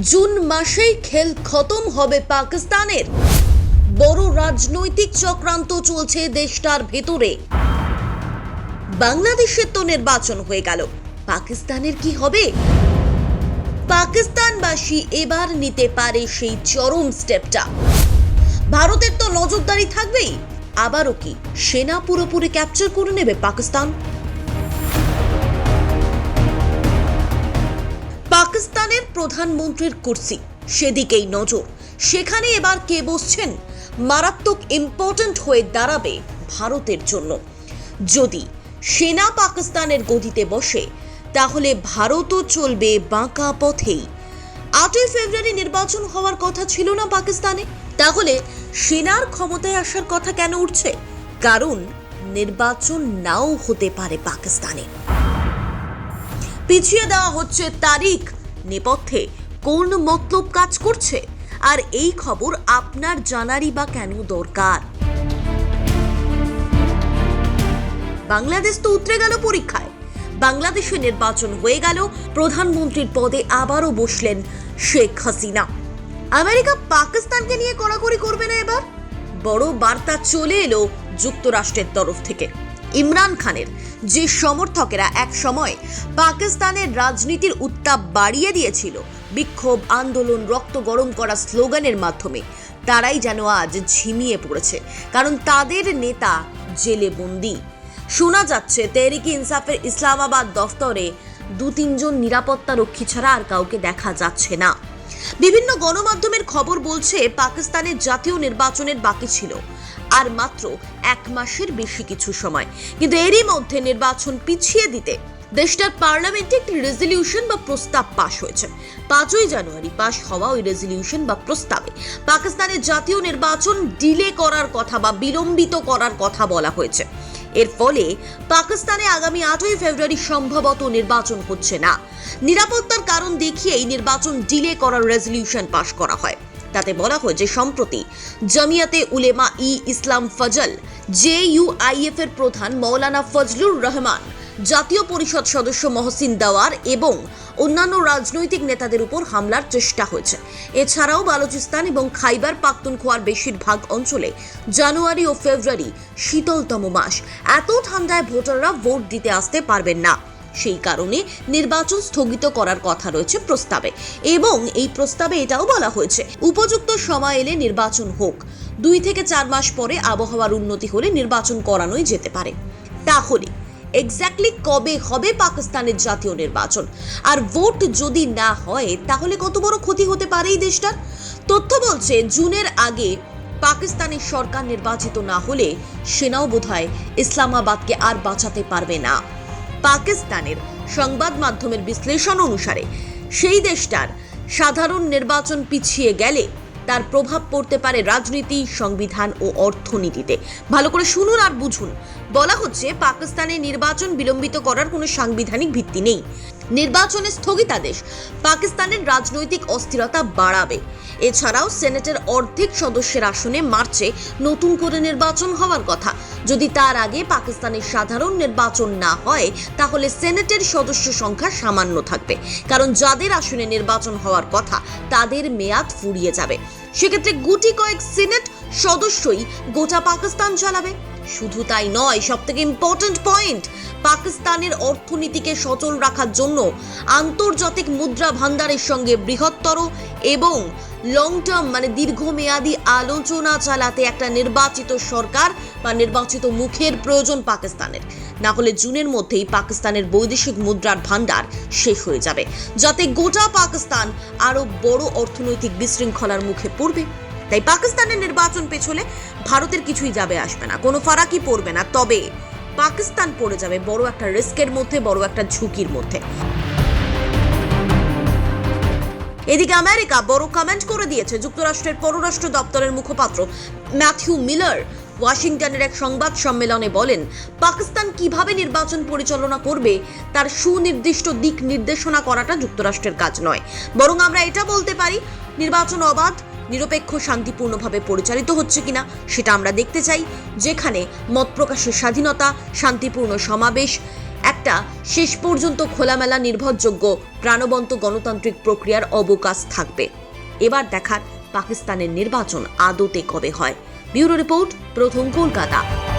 June মাসেই খেল খতম হবে পাকিস্তানের। বড় রাজনৈতিক চক্রান্ত চলছে দেশটার ভেতরে। বাংলাদেশের তো নির্বাচন হয়ে গেল। পাকিস্তানের কি হবে? পাকিস্তানবাসী এবার নিতে পারে সেই চরম স্টেপটা ভারতের তো নজরদারি থাকবেই। আবারও কি সেনা পুরোপুরি ক্যাপচার করে নেবে পাকিস্তান? প্রধানমন্ত্রীর কুর্সি। সেদিকেই নজর। সেখানে এবার কে বসছেন? মারাত্মক ইম্পর্ট্যান্ট হয়ে দাঁড়াবে ভারতের জন্য। যদি সেনা পাকিস্তানের গদিতে বসে, তাহলে ভারতও চলবে বাঁকা পথেই। আটই ফেব্রুয়ারি নির্বাচন হওয়ার কথা ছিল না পাকিস্তানে। তাহলে সেনার ক্ষমতায় আসার কথা কেন উঠছে? কারণ নির্বাচন নাও হতে পারে পাকিস্তানে। পিছিয়ে দেওয়া হচ্ছে তারিখ। নেপথ্যে কোন মতলব কাজ করছে? আর এই খবর আপনার জানারই বা কেন দরকার? বাংলাদেশ তো উতরে গেল পরীক্ষায়। বাংলাদেশে নির্বাচন হয়ে গেল, প্রধানমন্ত্রীর পদে আবারও বসলেন শেখ হাসিনা। আমেরিকা পাকিস্তানকে নিয়ে কড়াকড়ি করবে না এবার? বড় বার্তা চলে এলো যুক্তরাষ্ট্রের তরফ থেকে। ইমরান খানের, যে সমর্থকেরা এক সময় পাকিস্তানের রাজনীতির উত্তাপ বাড়িয়ে দিয়েছিল, বিক্ষোভ, আন্দোলন, রক্ত গরম করা স্লোগানের মাধ্যমে, তারাই যেন আজ ঝিমিয়ে পড়েছে। কারণ তাদের নেতা জেলে বন্দি। শোনা যাচ্ছে, তেহরিক ইনসাফের ইসলামাবাদ দফতরে দু তিনজন নিরাপত্তা রক্ষী ছাড়া আর কাউকে দেখা যাচ্ছে না। বিভিন্ন গণমাধ্যমের খবর বলছে, পাকিস্তানের জাতীয় নির্বাচনের বাকি ছিল। আর মাত্র এক মাসের বেশি কিছু সময়। কিন্তু এরই মধ্যে নির্বাচন পিছিয়ে দিতে দেশটার পার্লামেন্টে একটি রেজলিউশন বা প্রস্তাব পাশ হয়েছে। পাঁচই জানুয়ারি পাশ হওয়া ওই রেজলিউশন বা প্রস্তাবে পাকিস্তানের জাতীয় নির্বাচন ডিলে করার কথা বা বিলম্বিত করার কথা বলা হয়েছে। এর ফলে পাকিস্তানে আগামী আটই ফেব্রুয়ারি সম্ভবত নির্বাচন হচ্ছে না। নিরাপত্তার কারণ দেখিয়েই নির্বাচন ডিলে করার রেজলিউশন পাশ করা হয়। তাতে বলা হয় যে সম্প্রতি জামিয়াতে উলেমা ই ইসলাম ফজল, জে ইউআইএফ এর প্রধান মৌলানা ফজলুর রহমান, জাতীয় পরিষদ সদস্য মহসিন দাওয়ার এবং অন্যান্য রাজনৈতিক নেতাদের উপর হামলার চেষ্টা হয়েছে। এছাড়াও বালুচিস্তান এবং খাইবার পাখতুনখোয়ার বেশিরভাগ অঞ্চলে জানুয়ারি ও ফেব্রুয়ারি শীতলতম মাস। এত ঠান্ডায় ভোটাররা ভোট দিতে আসতে পারবেন না। সেই কারণে নির্বাচন স্থগিত করার কথা রয়েছে প্রস্তাবে। এবং এই প্রস্তাবে এটাও বলা হয়েছে, উপযুক্ত সময় এলে নির্বাচন হোক। দুই থেকে চার মাস পরে আবহাওয়ার উন্নতি হলে নির্বাচন করানোই যেতে পারে। তাহলে এক্স্যাক্টলি কবে হবে পাকিস্তানের জাতীয় নির্বাচন? আর ভোট যদি না হয়, তাহলে কত বড় ক্ষতি হতে পারে এই দেশটার? তথ্য বলছে, জুনের আগে পাকিস্তানের সরকার নির্বাচিত না হলে সেনাও বোধহয় ইসলামাবাদকে আর বাঁচাতে পারবে না। পাকিস্তানের সংবাদ মাধ্যমের বিশ্লেষণ অনুসারে, সেই দেশটার সাধারণ নির্বাচন পিছিয়ে গেলে তার প্রভাব পড়তে পারে রাজনীতি, সংবিধান ও অর্থনীতিতে। ভালো করে শুনুন আর বুঝুন বলা হচ্ছে পাকিস্তানে নির্বাচন বিলম্বিত করার কোনো সাংবিধানিক ভিত্তি নেই। নির্বাচনের স্থগিতাদেশ পাকিস্তানের রাজনৈতিক অস্থিরতা বাড়াবে। এছাড়াও সেনেটের অর্ধেক সদস্যের আসনে মার্চে নতুন করে নির্বাচন হওয়ার কথা। যদি তার আগে পাকিস্তানের সাধারণ নির্বাচন না হয়, তাহলে সেনেটের সদস্য সংখ্যা সামান্য থাকবে। কারণ যাদের আসনে নির্বাচন হওয়ার কথা, তাদের মেয়াদ ফুরিয়ে যাবে। সেক্ষেত্রে গুটি কয়েক সিনেট সদস্যই গোটা পাকিস্তান চালাবে। শুধু তাই নয় সব থেকে ইম্পর্টেন্ট পয়েন্ট পাকিস্তানের অর্থনীতিকে সচল রাখার জন্য আন্তর্জাতিক মুদ্রা ভান্ডারের সঙ্গে বৃহত্তর এবং লং টার্ম মানে দীর্ঘমেয়াদী আলোচনা চালাতে একটা নির্বাচিত সরকার বা নির্বাচিত মুখের প্রয়োজন পাকিস্তানের। না হলে জুনের মধ্যেই পাকিস্তানের বৈদেশিক মুদ্রার ভান্ডার শেষ হয়ে যাবে, যাতে গোটা পাকিস্তান আরও বড় অর্থনৈতিক বিশৃঙ্খলার মুখে পড়বে। তাই পাকিস্তানের নির্বাচন পেছলে ভারতের কিছুই যাবে, আসবে না। কোনো ফারাকই পড়বে না। তবে পাকিস্তান পড়ে যাবে বড় একটা রিস্কের মধ্যে, বড় একটা ঝুঁকির মধ্যে। এদিকে আমেরিকা বড় কমেন্ট করে দিয়েছে। যুক্তরাষ্ট্রের পররাষ্ট্র দপ্তরের মুখপাত্র ম্যাথিউ মিলার ওয়াশিংটনের এক সংবাদ সম্মেলনে বলেন, পাকিস্তান কীভাবে নির্বাচন পরিচালনা করবে তার সুনির্দিষ্ট দিক নির্দেশনা করাটা যুক্তরাষ্ট্রের কাজ নয়। বরং আমরা এটা বলতে পারি, নির্বাচন অবাধ নিরপেক্ষ, শান্তিপূর্ণভাবে পরিচালিত হচ্ছে কিনা সেটা আমরা দেখতে চাই, যেখানে মত প্রকাশের স্বাধীনতা, শান্তিপূর্ণ সমাবেশ, একটা শেষ পর্যন্ত খোলামেলা, নির্ভরযোগ্য, প্রাণবন্ত গণতান্ত্রিক প্রক্রিয়ার অবকাশ থাকবে। এবার দেখার পাকিস্তানের নির্বাচন আদতে কবে হয়। ব্যুরো রিপোর্ট, প্রথম কলকাতা।